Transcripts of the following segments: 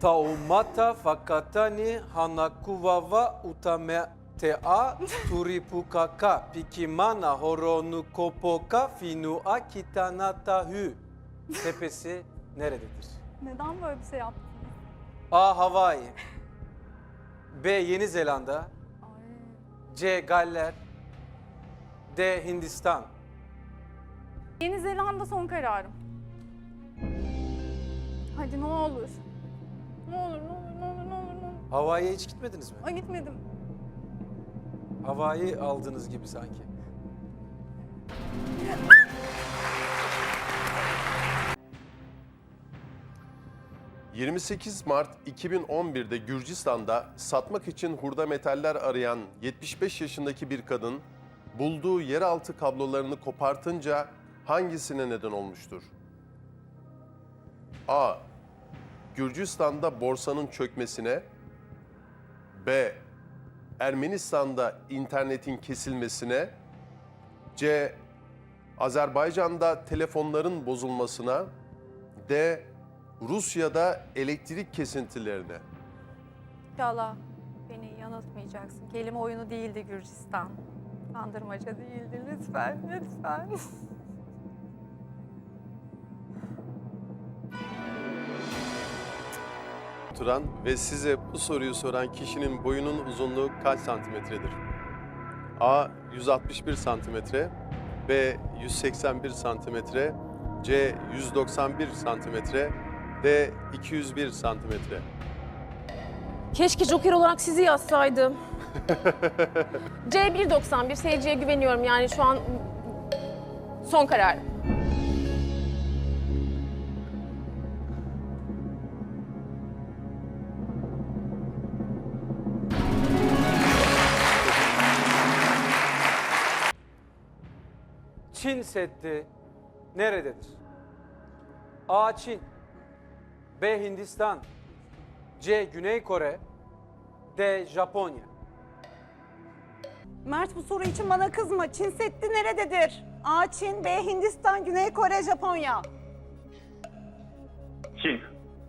Taumata fakatani hanakuwawa utametea turipukaka pikimana horonu kopoka finua kitanatahü. Tepesi nerededir? Neden böyle bir şey yaptın? A. Hawaii B. Yeni Zelanda. C. Galler D. Hindistan Yeni Zelanda son kararım. Hadi ne olur. Ne olur, ne olur, ne olur, ne olur, ne olur. Hawaii'ye hiç gitmediniz mi? Ay gitmedim. Hawaii aldığınız gibi sanki. — 28 Mart 2011'de Gürcistan'da satmak için hurda metaller arayan 75 yaşındaki bir kadın bulduğu yeraltı kablolarını kopartınca hangisine neden olmuştur? A. Gürcistan'da borsanın çökmesine B. Ermenistan'da internetin kesilmesine C. Azerbaycan'da telefonların bozulmasına D. Rusya'da elektrik kesintilerine. İnşallah beni yanıltmayacaksın. Kelime oyunu değildi Gürcistan. Kandırmaca değildi. Lütfen, lütfen. Turan ve size bu soruyu soran kişinin boyunun uzunluğu kaç santimetredir? A. 161 santimetre B. 181 santimetre C. 191 santimetre D. 201 santimetre Keşke Joker olarak sizi yazsaydım. C191 seyirciye güveniyorum yani şu an son karar. Çin Seddi nerededir? A. Çin B. Hindistan C. Güney Kore D. Japonya Mert bu soru için bana kızma. Çin Seddi nerededir? A. Çin, B. Hindistan, Güney Kore, Japonya. Çin.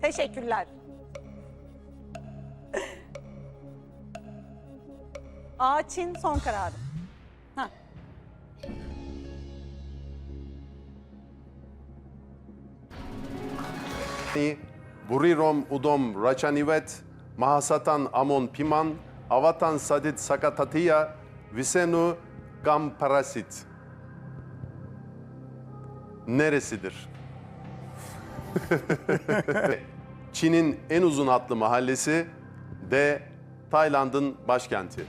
Teşekkürler. A. Çin son kararım. Ni Burirom Udom Rachanivet Mahasatan Amon Piman Avatan Sadit Sakatatiya Visenu Gamparasit Neresidir? Çin'in en uzun hatlı mahallesi D. Tayland'ın başkenti.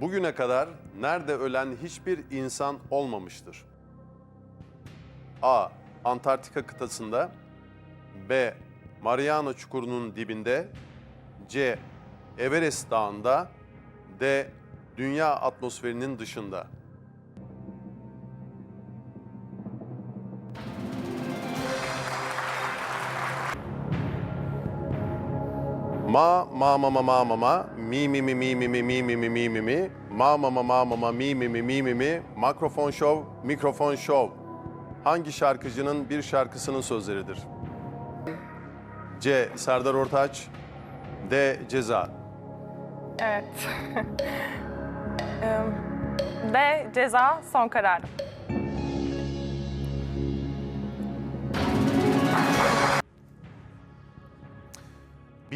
Bugüne kadar nerede ölen hiçbir insan olmamıştır? A. Antarktika kıtasında B. Mariana Çukuru'nun dibinde C. Everest Dağı'nda D. Dünya atmosferinin dışında. Ma ma ma ma ma ma ma mi mi mi mi mi mi mi mi mi mi mi mi ma ma ma ma ma ma mi mi mi mi mi mi mikrofon şov mikrofon şov hangi şarkıcının bir şarkısının sözleridir? C. Serdar Ortaç D. Ceza Evet. D ceza son kararım.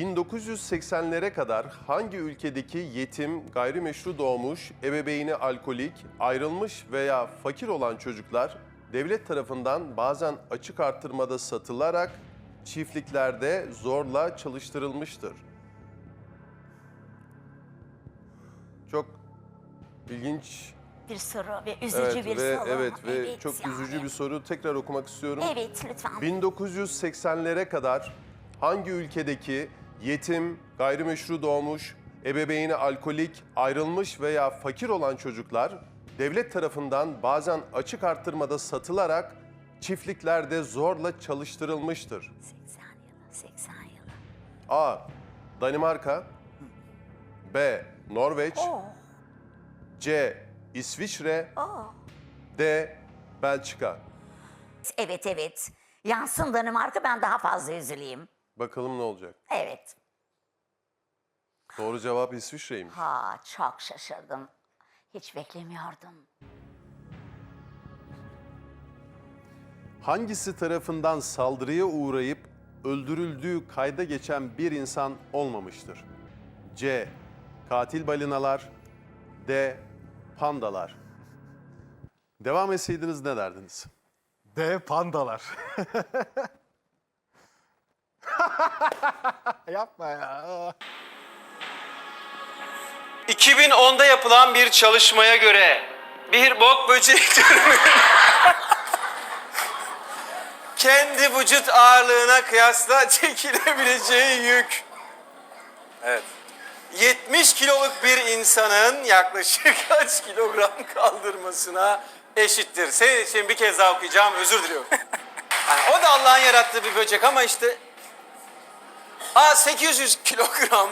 ...1980'lere kadar hangi ülkedeki yetim, gayrimeşru doğmuş, ebeveyni alkolik, ayrılmış veya fakir olan çocuklar... ...devlet tarafından bazen açık artırmada satılarak çiftliklerde zorla çalıştırılmıştır? Çok ilginç bir soru ve üzücü evet, bir ve, soru. Evet ve çok yani. üzücü bir soru. Tekrar okumak istiyorum. Evet lütfen. 1980'lere kadar hangi ülkedeki yetim, gayrimeşru doğmuş, ebeveyni alkolik, ayrılmış veya fakir olan çocuklar devlet tarafından bazen açık arttırmada satılarak çiftliklerde zorla çalıştırılmıştır? 80 yılı, 80 yılı. A. Danimarka B. Norveç Oh, C. İsviçre Aa, D. Belçika evet evet. Yansın Danimarka ben daha fazla üzüleyim. Bakalım ne olacak? Evet. Doğru cevap İsviçre'ymiş. Ha çok şaşırdım. Hiç beklemiyordum. Hangisi tarafından saldırıya uğrayıp öldürüldüğü kayda geçen bir insan olmamıştır? C. Katil balinalar D. Pandalar Devam etseydiniz ne derdiniz? D pandalar. Yapma ya. 2010'da yapılan bir çalışmaya göre bir bok böceği türünün kendi vücut ağırlığına kıyasla çekilebileceği yük. Evet. 70 kiloluk bir insanın yaklaşık kaç kilogram kaldırmasına eşittir. Senin için bir kez daha okuyacağım, özür diliyorum. Yani o da Allah'ın yarattığı bir böcek ama işte A 800 kilogram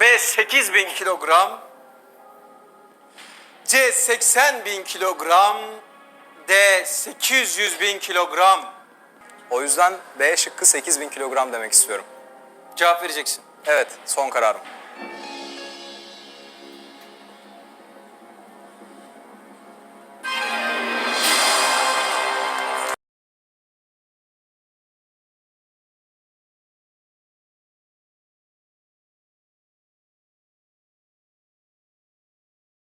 B 8000 kilogram C 80 bin kilogram D 800 bin kilogram O yüzden B şıkkı 8000 kilogram demek istiyorum. Cevap vereceksin. Evet, son kararım.